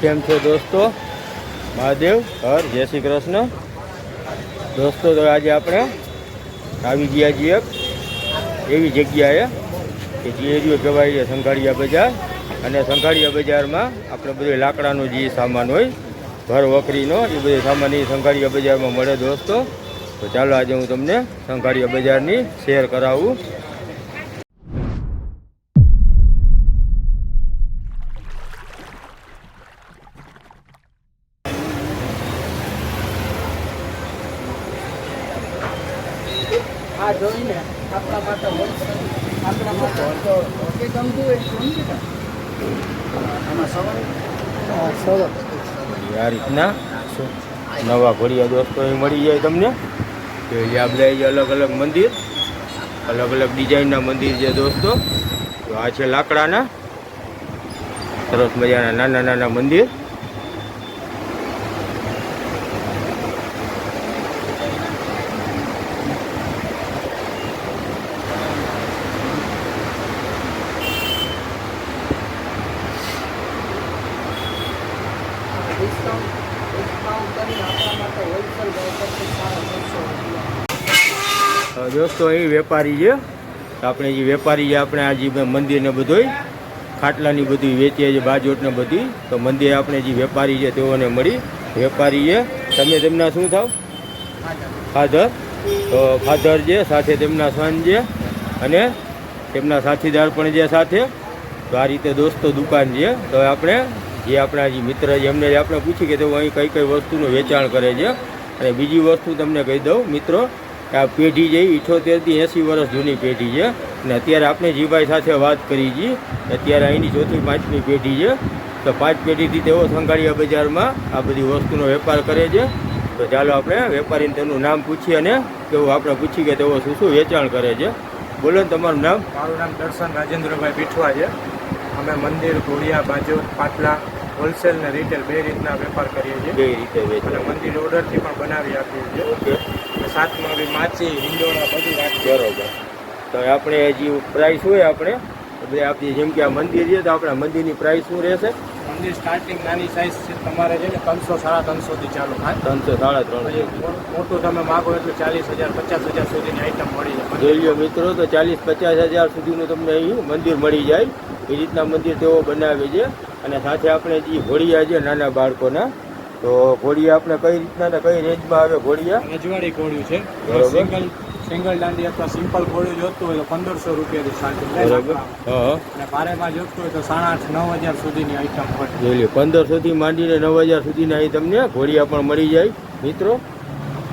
કેમ છો દોસ્તો? મહાદેવ? હર. જય શ્રી કૃષ્ણ. દોસ્તો તો આજે આપણે આવી ગયા છીએ એક એવી જગ્યાએ કે જે એરિયો કહેવાય છે સંઘાળિયા બજાર. અને સંઘાળિયા બજારમાં આપણે બધું લાકડાનો જે સામાન હોય ઘર વકરીનો એ બધો સામાન એ સંઘાળિયા બજારમાં મળે દોસ્તો. તો ચાલો આજે હું તમને સંઘાળિયા બજારની શેર કરાવું. આ જોઈને આપણા માટે આપણા માટે તો કે ગમતું હોય સમજી આમાં સવારે આ રીતના નવા ઘોડિયા દોસ્તો એ મળી જાય તમને? કે જે અલગ અલગ મંદિર અલગ અલગ ડિઝાઇનના મંદિર છે દોસ્તો. તો આ છે લાકડાના સરસ મજાના નાના નાના મંદિર ડિસ્કાઉન્ટ ડિસ્કાઉન્ટ કરીને આપણા માટે હોલસેલ ભાવ કરશે સારા બસો રૂપિયા હવે દોસ્તો અહીં વેપારી છે. આપણે જે વેપારી છે, આપણે આ જે મંદિર ને બધુંય, ખાટલાની બધી વેચીએ છીએ બાજોટને બધી. તો મંદિર આપણે જે વેપારી છે, તેઓને મળી. વેપારી છે, તમે તેમના શું થાવ? ફાધર. તો ફાધર છે, સાથે તેમના સન છે, અને તેમના સાથીદાર પણ છે સાથે. તો આ રીતે દોસ્તો દુકાન છે. તો આપણે જે આપણા જે મિત્ર છે, એમને આપણે પૂછી કે તેઓ અહીં કઈ કઈ વસ્તુનું વેચાણ કરે છે. અને બીજી વસ્તુ તમને કહી દઉં, મિત્રો આ પેઢી છે ઇઠોતેરથી એંસી વર્ષ જૂની પેઢી છે. અને અત્યારે આપણે જીભાઈ સાથે વાત કરી છીએ અત્યારે અહીંની ચોથી પાંચમી પેઢી છે. તો પાંચ પેઢીથી તેઓ સંઘાળિયા બજારમાં આ બધી વસ્તુનો વેપાર કરે છે. તો ચાલો આપણે વેપારીને તેનું નામ પૂછીએ અને તેવું આપણે પૂછીએ કે તેઓ શું શું વેચાણ કરે છે. બોલો ને તમારું નામ? મારું નામ દર્શન રાજેન્દ્રભાઈ પીઠવા છે. અમે મંદિર ઘોડિયા બાજુ પાટલા હોલસેલ ને રિટેલ બે રીતના વેપાર કરીએ છીએ. બે રીતે અને મંદિર ઓર્ડરથી પણ બનાવી આપીએ છીએ. બી માછી હિંડોળા બધું રાખીએ બરોબર. તો આપણે જે પ્રાઇસ હોય આપણે એટલે આપણી જેમ કે આ મંદિર છે તો આપણા મંદિરની પ્રાઇસ શું રહેશે? મંદિર સ્ટાર્ટિંગ નાની સાઇઝ છે તમારે છે ને ત્રણસો સાડા ત્રણસોથી ચાલુ થાય. ત્રણસો સાડા ત્રણસો મોટું તમે માગો એટલે ચાલીસ હજાર પચાસ હજાર સુધીની આઈટમ મળી જાય. જોઈએ મિત્રો તો ચાલીસ પચાસ હજાર સુધીનું તમને અહીં મંદિર મળી જાય. એ રીતના મંદિર તેઓ બનાવે છે. અને સાથે આપણે જે ઘોડિયા છે નાના બાળકોના તો ઘોડિયા આપણે કઈ રીતના ને કઈ રેન્જમાં આવે ઘોડિયા રજવાડી ઘોડ્યું છે. સિંગલ સિંગલ દાંડી અથવા સિમ્પલ ઘોડું જોતું હોય તો પંદરસો રૂપિયાથી સ્ટાર્ટિંગ બરોબર. અને ભારેમાં જોતું હોય તો સાડા આઠ નવ હજાર સુધીની આઈટમ હોય. જોઈ લો પંદરસોથી માંડીને નવ હજાર સુધીના અહીં તમને ઘોડિયા પણ મળી જાય. મિત્રો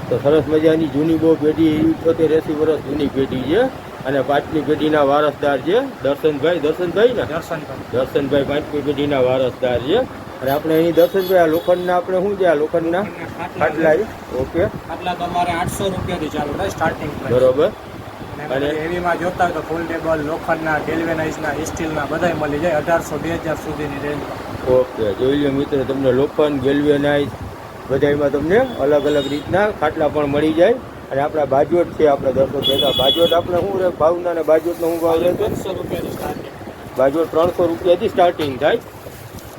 તો સરસ મજાની જૂની બહુ પેઢી ઇઠોતેર એંસી વર્ષ જૂની પેઢી છે. અને પાંચમી પેઢીના વારસદાર છે દર્શનભાઈ દર્શનભાઈ ને? દર્શન દર્શનભાઈ પાંચમી પેઢીના વારસદાર છે. અને આપણે અહીં દર્શનભાઈ આ લોખંડના આપણે શું છે? આ લોખંડના ખાટલા ઓકે. આટલા તમારે આઠસો રૂપિયાથી ચાલુ થાય સ્ટાર્ટિંગ બરોબર. અને એવીમાં જોતા તો ફોલ્ડેબલ લોખંડના ગેલ્વેનાઇઝના સ્ટીલના બધાય મળી જાય અઢારસો બે હજાર સુધીની રેન્જમાં ઓકે. જોઈ લો મિત્રો તમને લોખંડ ગેલ્વેનાઇઝ બધામાં તમને અલગ અલગ રીતના ખાટલા પણ મળી જાય. અને આપણા બાજોટ છે આપણે દસો ભેગા. બાજોટ આપણે શું રહે ભાવના અને બાજોટનો શું ભાવ રહે ત્રણસો રૂપિયાથી બાજોટ ત્રણસો રૂપિયાથી સ્ટાર્ટિંગ થાય.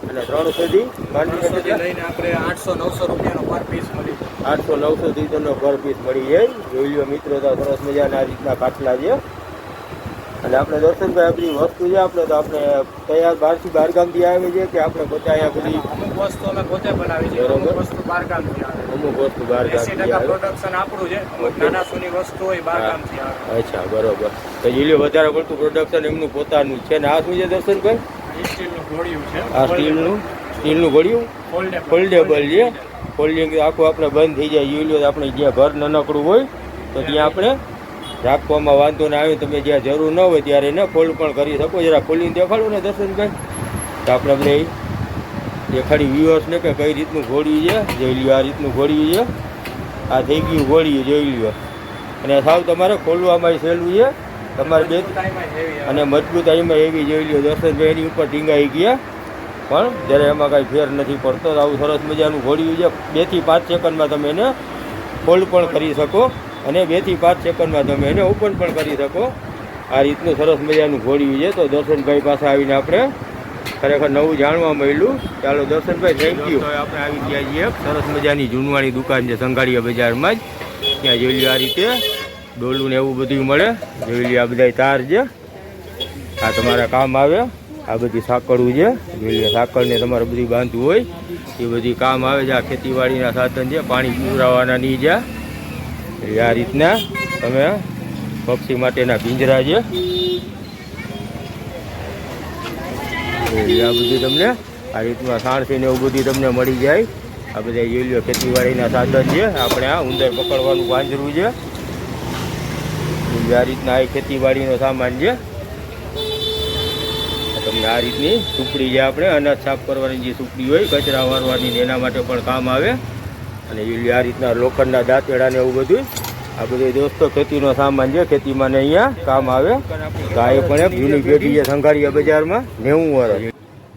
અને ત્રણસોથી ત્રણસોથી લઈને આપણે આઠસો નવસો રૂપિયાનો પર પીસ મળી આઠસો નવસો થી તમને પર પીસ મળી જાય. જોઈ લો મિત્રો તો સરસ મજાના આ રીતના ખાટલા છે અને આપણે દર્શનભાઈ આપણી વસ્તુ છે આપણે તો આપણે તૈયાર બહારથી બહારગામથી આવે છે કે આપણે પોતે અહીંયા બધી અમુક વસ્તુ અમે પોતે બનાવી છે. અમુક વસ્તુ બહારગામથી આવે. અમુક વસ્તુ બહાર આવે. પ્રોડક્શન આપણું છે નાના સુની વસ્તુ હોય આવે. અચ્છા બરોબર. તો જોઈ વધારે પડતું પ્રોડક્શન એમનું પોતાનું છે. ને આ શું છે દર્શનભાઈ સ્ટીલનું ઘોડિયું છે. આ સ્ટીલનું? સ્ટીલનું ઘોડિયું? ફોલ્ડેબલ છે. ફોલ્ડિંગ આખું આપણે બંધ થઈ જાય. તો આપણે જ્યાં ઘર નાનકડું હોય તો ત્યાં આપણે રાખવામાં વાંધો ના આવે તમે જ્યાં જરૂર ન હોય ત્યારે એને ફોલ્ડ પણ કરી શકો. જરા ખોલીને દેખાડો ને દર્શનભાઈ. તો આપણે બધા દેખાડી વ્યુઅર્સને કે કઈ રીતનું ઘોડ્યું છે. જોઈ લ્યો આ રીતનું ઘોડ્યું છે. આ થઈ ગયું ઘોડ્યું જોઈ લ્યો. અને સાવ તમારે ખોલવામાં સહેલું છે. તમારે બે. અને મજબૂતાઈમાં એવી જોઈ લ્યો. દર્શનભાઈ એની ઉપર ટીંગાઈ ગયા. પણ જ્યારે એમાં કાંઈ ફેર નથી પડતો. આવું સરસ મજાનું ઘોડ્યું છે. બેથી પાંચ સેકન્ડમાં તમે એને ફોલ્ડ પણ કરી શકો. અને બેથી પાંચ સેકન્ડમાં તમે એને ઓપન પણ કરી શકો. આ રીતનું સરસ મજાનું ઘોડ્યું છે. તો દર્શનભાઈ પાસે આવીને આપણે ખરેખર નવું જાણવા મળ્યું. ચાલો દર્શનભાઈ થેન્ક યુ આપણે આવી ગયા છીએ. સરસ મજાની જૂનવાણી દુકાન છે સંઘાડીયા બજારમાં જ. ત્યાં જોઈ લ્યો આ રીતે ડોલું ને એવું બધું મળે. જોઈ લ્યો આ બધા તાર છે. આ તમારા કામ આવે. આ બધી સાંકળવું છે. જોઈ લ્યો સાંકળને તમારે બધી બાંધવું હોય. એ બધી કામ આવે છે. આ ખેતીવાડીના સાધન છે. પાણી પીવડાવવાના નહીં એટલે આ રીતના તમે પક્ષી માટેના પિંજરા છે. આ બધું તમને આ રીતના સાણસી ને એવું બધું તમને મળી જાય. આ બધા યોલિયો ખેતીવાડીના સાધન છે. આપણે આ ઉંદર પકડવાનું વાંજરું છે. આ રીતના આ ખેતીવાડીનો સામાન છે. તમને આ રીતની સુપડી છે આપણે, અનાજ સાફ કરવાની જે સુપડી હોય, કચરા વારવાની એના માટે પણ કામ આવે. અને એ આ રીતના લોખંડના દાંતેડા ને એવું બધું આ બધું દોસ્તો ખેતીનો સામાન છે, ખેતીમાં ને અહીંયા કામ આવે. ગાય પણ એક જૂની પેઢી છે સંઘારિયા બજારમાં, નેવું વર્ષ.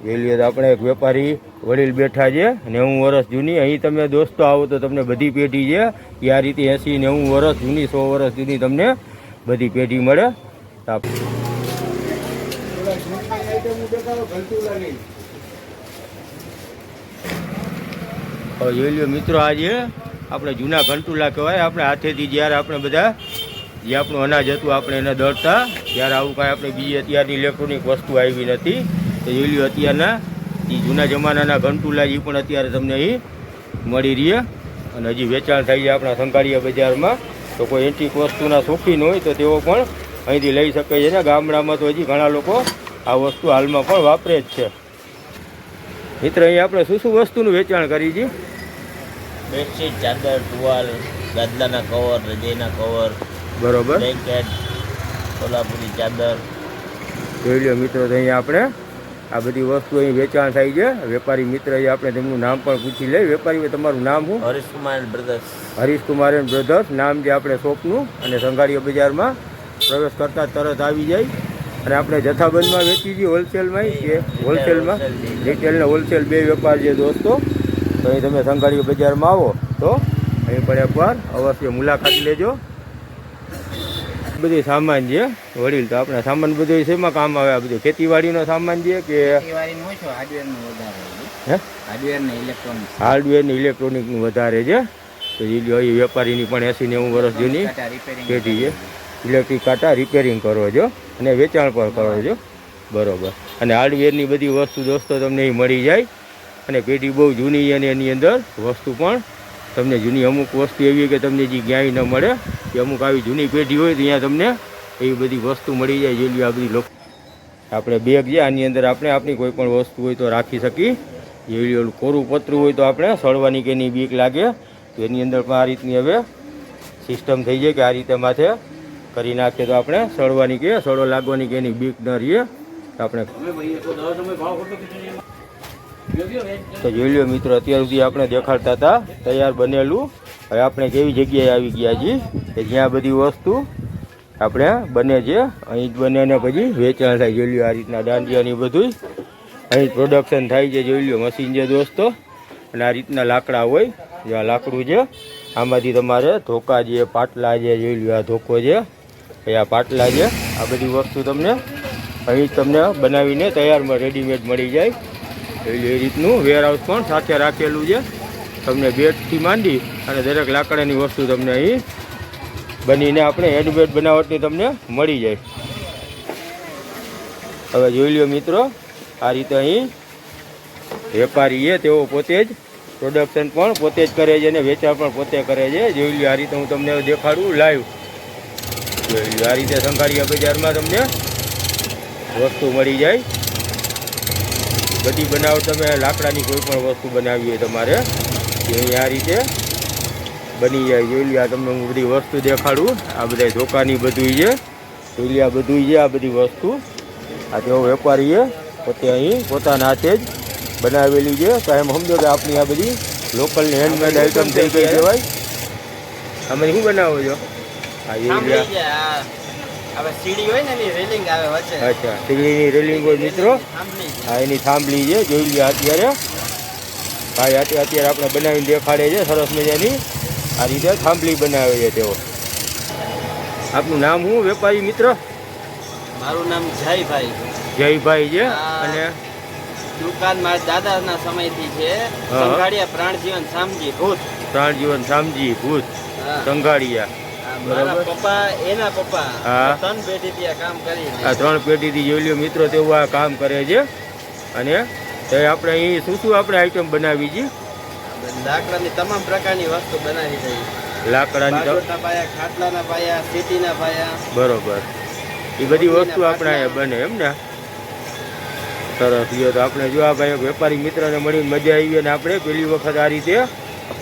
વેલીએ આપણે એક વેપારી વડીલ બેઠા છે, નેવું વર્ષ જૂની. અહીં તમે દોસ્તો આવો તો તમને બધી પેઢી છે. એ આ રીતે એંસી નેવું વર્ષ જૂની, સો વર્ષ જૂની તમને બધી પેઢી મળે તો આપ- હવે જોઈ મિત્રો આજે આપણે જૂના ઘંટુલા કહેવાય, આપણે હાથેથી જ્યારે આપણે બધા જે આપણું અનાજ હતું, આપણે એને દળતા, ત્યારે આવું કાંઈ આપણે બીજી અત્યારની ઇલેક્ટ્રોનિક વસ્તુ આવી નથી. તો જોઈ અત્યારના એ જૂના જમાનાના ઘંટુલા એ પણ અત્યારે તમને અહીં મળી રહીએ. અને હજી વેચાણ થાય છે આપણા સંઘાળિયા બજારમાં. તો કોઈ એન્ટિક વસ્તુના શોખીન હોય તો તેઓ પણ અહીંથી લઈ શકે છે ને. ગામડામાં તો હજી ઘણા લોકો આ વસ્તુ હાલમાં પણ વાપરે જ છે. મિત્ર, અહીં આપણે શું શું વસ્તુનું વેચાણ કરી છીએ બેડશીટ ચાદર ટુવાલ ગાદલાના કવર રજાઈના કવર બરોબર. બ્લેન્કેટ કોલ્હાપુરી ચાદર. જોઈ લો મિત્રો તો અહીંયા આપણે આ બધી વસ્તુ અહીં વેચાણ થાય છે. વેપારી મિત્ર એ આપણે તેમનું નામ પણ પૂછી લઈએ વેપારી તમારું નામ શું? Harishkumar brothers Harishkumar and brothers નામ છે આપણે શોપનું અને સંઘાળીયા બજારમાં પ્રવેશ કરતા તરત આવી જાય. અને આપણે જથ્થાબંધમાં વેચી છીએ હોલસેલમાં. કે હોલસેલમાં. રિટેલ ને હોલસેલ બે વેપાર છે દોસ્તો. તો અહીં તમે સંઘાળીયા બજારમાં આવો તો અહીં પણ એકવાર અવશ્ય મુલાકાત લેજો. બધી સામાન છે વડીલ તો આપણે સામાન બધું શેમાં કામ આવે આ બધું. ખેતીવાડીનો સામાન છે કે હાર્ડવેર ને ઇલેક્ટ્રોનિકનું વધારે છે. તો એ વેપારીની પણ એસી નેવું વર્ષ જૂની ખેતી છે. ઇલેક્ટ્રિક કાંટા રિપેરિંગ કરો છો અને વેચાણ પણ કરો છો. બરોબર. અને હાર્ડવેરની બધી વસ્તુ દોસ્તો તમને એ મળી જાય. અને પેઢી બહુ જૂની અને એની અંદર વસ્તુ પણ તમને જૂની, અમુક વસ્તુ એવી કે તમને જે ક્યાંય ન મળે કે અમુક આવી જૂની પેઢી હોય તો અહીંયા તમને એવી બધી વસ્તુ મળી જાય જેવી આ બધી લોકો આપણે બેગ છે, આની અંદર આપણે આપણી કોઈ પણ વસ્તુ હોય તો રાખી શકીએ. જેવી ઓલું કોરું પતરું હોય તો આપણે સળવાની કે એની બીક લાગે. તો એની અંદર પણ આ રીતની હવે સિસ્ટમ થઈ જાય કે આ રીતે માથે કરી નાખીએ તો આપણે સળવાની કે સળો લાગવાની કે એની બીક ન રહીએ. આપણે તો જોઈ લ્યો મિત્રો, અત્યાર સુધી આપણે દેખાડતા હતા, તૈયાર બનેલું. હવે આપણે કેવી જગ્યાએ આવી ગયા છીએ કે જ્યાં બધી વસ્તુ આપણે બને છે. અહીં જ બને ને પછી વેચાણ થાય, જોઈ લ્યો આ રીતના દાંડિયાની બધું અહીં પ્રોડક્શન થાય છે, જોઈ લ્યો મશીન છે દોસ્તો. અને આ રીતના લાકડા હોય, જે આ લાકડું છે, આમાંથી તમારે ધોકા છે, પાટલા છે, જોઈ લ્યો આ ધોકો છે. એ આ પાટલા છે, આ બધી વસ્તુ તમને અહીં તમને બનાવીને તૈયારમાં રેડીમેડ મળી જાય. એ રીતનું વેરહાઉસ પણ સાથે રાખેલું છે. તમને બેડથી માંડી અને દરેક લાકડાની વસ્તુ તમને અહીં બનીને આપણે હેન્ડમેડ બનાવટની તમને મળી જાય. હવે જોઈ લ્યો મિત્રો, આ રીતે અહીં વેપારીએ તેઓ પોતે જ પ્રોડક્શન પણ પોતે જ કરે છે અને વેચાણ પણ પોતે કરે છે. જોઈ લો આ રીતે હું તમને દેખાડું લાઈવ જોઈ લો આ રીતે સંઘારીયા બજારમાં તમને વસ્તુ મળી જાય. બધી બનાવટ તમે લાકડાની કોઈ પણ વસ્તુ બનાવી હોય તમારે, એ આ રીતે બની જાય. જોઈ આ તમને હું બધી વસ્તુ દેખાડું. આ બધા ધોકાની બધું છે. જોઈ આ બધું છે, આ બધી વસ્તુ. આ તેઓ વેપારી છે પોતે અહીં પોતાના હાથે જ બનાવેલી છે. તો એમ સમજો કે આપણી આ બધી લોકલની હેન્ડમેડ આઈટમ થઈ ગઈ કહેવાય અમે શું બનાવો છો? હા એ અચ્છા સીડીની રેલિંગ હોય મિત્રો. હા એની થાંભલી છે જોઈ લ્યો અત્યારે. ભાઈ અત્યારે આપણે બનાવીને દેખાડે છે સરસ મજાની. આ રીતે થાંભલી બનાવે છે તેઓ. આપનું નામ શું વેપારી મિત્ર? મારું નામ જયભાઈ. જયભાઈ છે? અને? દુકાન મારા દાદાના સમયથી છે. સંઘાડિયા પ્રાણજીવન સામજી ભૂત. પ્રાણજીવન સામજી ભૂત. સંઘાડિયા. મારા પપ્પા એના પપ્પા હા. ત્રણ પેઢી ત્યાં કામ કરી આ ત્રણ પેઢીથી જોઈ લ્યો મિત્રો તેવું આ કામ કરે છે. અને તે આપણે અહીં શું શું આપણે આઈટમ બનાવી છે? લાકડાની તમામ પ્રકારની વસ્તુ બનાવી છે. લાકડાની પાયા ખાટલાના પાયા સીટીના પાયા. બરોબર. એ બધી વસ્તુ આપણે અહીંયા બને એમ ને? સરસ. તો આપણે જો આ ભાઈ વેપારી મિત્રને મળીને મજા આવી અને આપણે પેલી વખત આ રીતે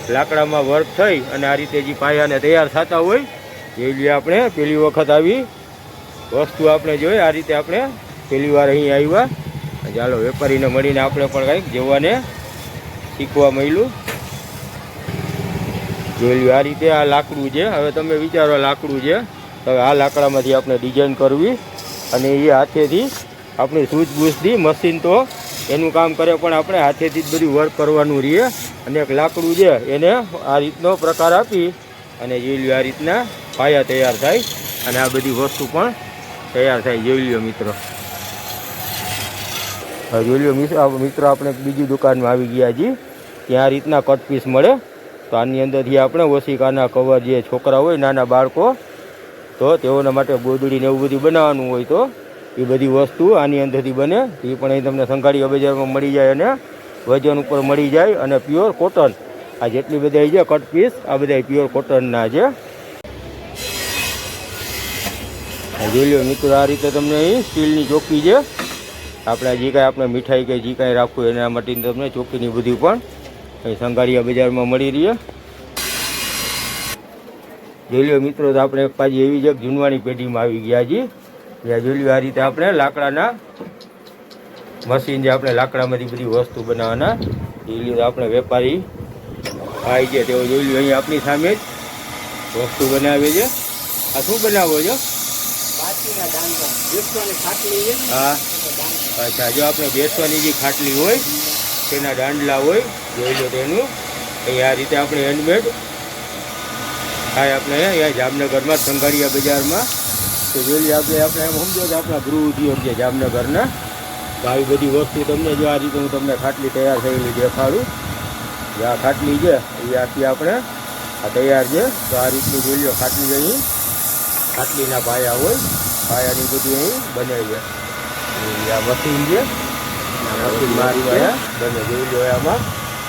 લાકડામાં વર્ક થઈ અને આ રીતે જે પાયાને તૈયાર થતા હોય એ આપણે. પેલી વખત આવી વસ્તુ આપણે જોઈ. આ રીતે આપણે પહેલી વાર અહીં આવ્યા. ચાલો, વેપારીને મળીને આપણે પણ કંઈક જવાને શીખવા મળ્યું. જોઈ આ રીતે આ લાકડું છે. હવે તમે વિચારો લાકડું છે. હવે આ લાકડામાંથી આપણે ડિઝાઇન કરવી. અને એ હાથેથી આપણી સૂઝબૂઝથી મશીન તો એનું કામ કરે, પણ આપણે હાથેથી જ બધું વર્ક કરવાનું રહીએ. અને એક લાકડું છે, એને આ રીતનો પ્રકાર આપી. અને જોઈ આ રીતના પાયા તૈયાર થાય અને આ બધી વસ્તુ પણ તૈયાર થાય. જોઈ લ્યો મિત્રો. જોઈ લ્યો મિત્ર આપણે બીજી દુકાનમાં આવી ગયા છીએ. ત્યાં રીતના કટ પીસ મળે. તો આની અંદરથી આપણે ઓશિકાના કવર જે છોકરા હોય, નાના બાળકો, તો તેઓના માટે ગોદડીને એવું બધું બનાવવાનું હોય તો એ બધી વસ્તુ આની અંદરથી બને. એ પણ અહીં તમને સંઘાડી બજારમાં મળી જાય અને વજન ઉપર મળી જાય અને પ્યોર કોટન આ જેટલી બધા છે કટ પીસ, આ બધા પ્યોર કોટનના છે આ જોઈ લો મિત્રો, આ રીતે તમને એ સ્ટીલની ચોકી છે. આપણે જે કાંઈ આપણે મીઠાઈ કે જે કાંઈ રાખવું એના માટેની તમને ચોકીની બધી પણ અહીં સંઘાડિયા બજારમાં મળી રહી છે. જોઈ લો મિત્રો, તો આપણે પાછી એવી જ એક જૂનવાણી પેઢીમાં આવી ગયા છીએ. ત્યાં જોઈ લો આ રીતે આપણે લાકડાના મશીન જે આપણે લાકડામાંથી બધી વસ્તુ બનાવવાના જોઈ લો તો આપણે વેપારી ભાઈ છે, તેઓ જોઈ લો અહીં આપણી સામે જ વસ્તુ બનાવે છે. આ શું બનાવો છો બાકીના દાંડા બેસવાની ખાટલી છે ને હા. અચ્છા જો આપણે બેસવાની જે ખાટલી હોય, તેના દાંડલા હોય, જોઈ લો તેનું. એ આ રીતે આપણે હેન્ડમેડ થાય આપણે અહીંયા જામનગરમાં, સંઘારિયા બજારમાં. તો જોઈ આપણે આપણે એમ સમજો કે આપણા ગૃહ ઉદ્યોગ છે જામનગરના, તો આવી બધી વસ્તુ તમને જો આ રીતે હું તમને ખાટલી તૈયાર થયેલી દેખાડું. જે આ ખાટલી છે, એ આખી આપણે આ તૈયાર છે. તો આ રીતની જોઈ લો ખાટલી અહીં. ખાટલીના પાયા હોય. પાયાની બધી અહીં બને છે. આ મશીન છે. બને જોઈ લો આમાં.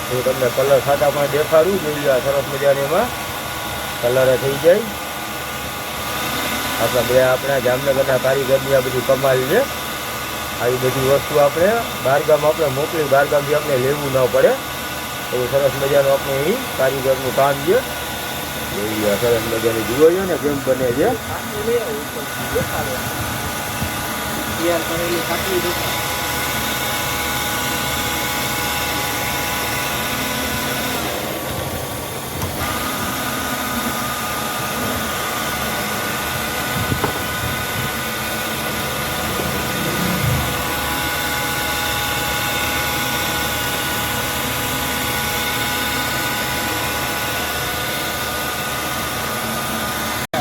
હું તમને કલર ખાતા પણ દેખાડું જોઈ લો આ સરસ મજાની એમાં કલર થઈ જાય. આપણા બે આપણા જામનગરના કારીગરની આ બધી કમાલ છે. આવી બધી વસ્તુ આપણે બહારગામ આપણે મોકલી બહારગામથી આપણે લેવું ન પડે. એવું સરસ મજાનું આપણે અહીં કારીગરનું કામ છે. લો સરસ મજાની જુઓ છો ને કેમ બને છે. તૈયાર કરેલી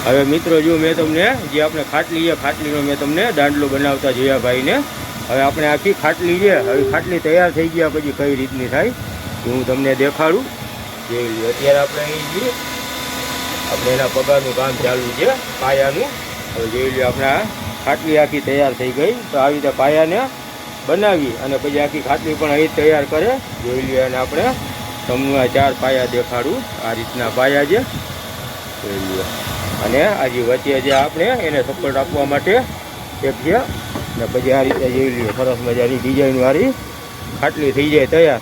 હવે મિત્રો, જો મેં તમને જે આપણે ખાટલી છે, ખાટલીનો મેં તમને દાંડલો બનાવતા જોયા ભાઈને. હવે આપણે આખી ખાટલી છે, હવે ખાટલી તૈયાર થઈ ગયા, પછી કઈ રીતની થાય હું તમને દેખાડું. લ્યો, અત્યારે આપણે છીએ. આપણે એના પગારનું કામ ચાલુ છે, પાયાનું. હવે જોઈ લઈએ આપણે ખાટલી આખી તૈયાર થઈ ગઈ. તો આવી રીતે પાયાને બનાવી અને પછી આખી ખાટલી પણ અહીં તૈયાર કરે. જોઈ લઈએ અને આપણે તમને આ ચાર પાયા દેખાડું. આ રીતના પાયા છે. જોઈ લ્યો. અને આજે વચ્ચે જે આપણે એને સપોર્ટ આપવા માટે એક છે. ને પછી આ રીતે જોઈ લઈએ, સરસ મજાની ડિઝાઇન વાળી ખાટલી થઈ જાય તૈયાર.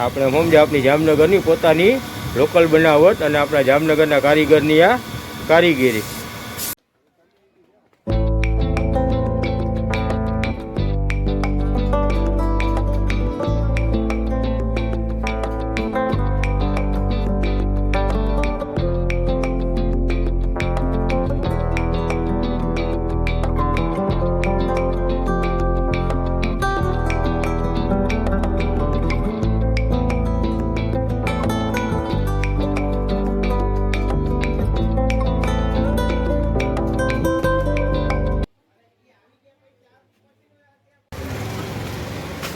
આપણે સમજે આપણી જામનગરની પોતાની લોકલ બનાવટ અને આપણા જામનગરના કારીગરની આ કારીગીરી.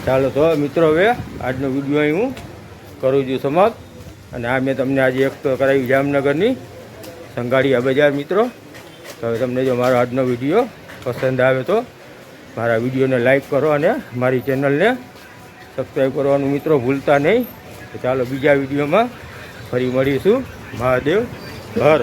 ચાલો તો મિત્રો હવે આજનો વીડિયો અહીં હું કરું છું સમાપ્ત. અને આ મેં તમને આજે એક તો કરાવી જામનગરની સંગાડીયા બજાર મિત્રો. તો હવે તમને જો મારો આજનો વીડિયો પસંદ આવે તો મારા વિડીયોને લાઇક કરો અને મારી ચેનલને સબસ્ક્રાઈબ કરવાનું મિત્રો ભૂલતા નહીં. તો ચાલો બીજા વિડીયોમાં ફરી મળીશું. મહાદેવ હર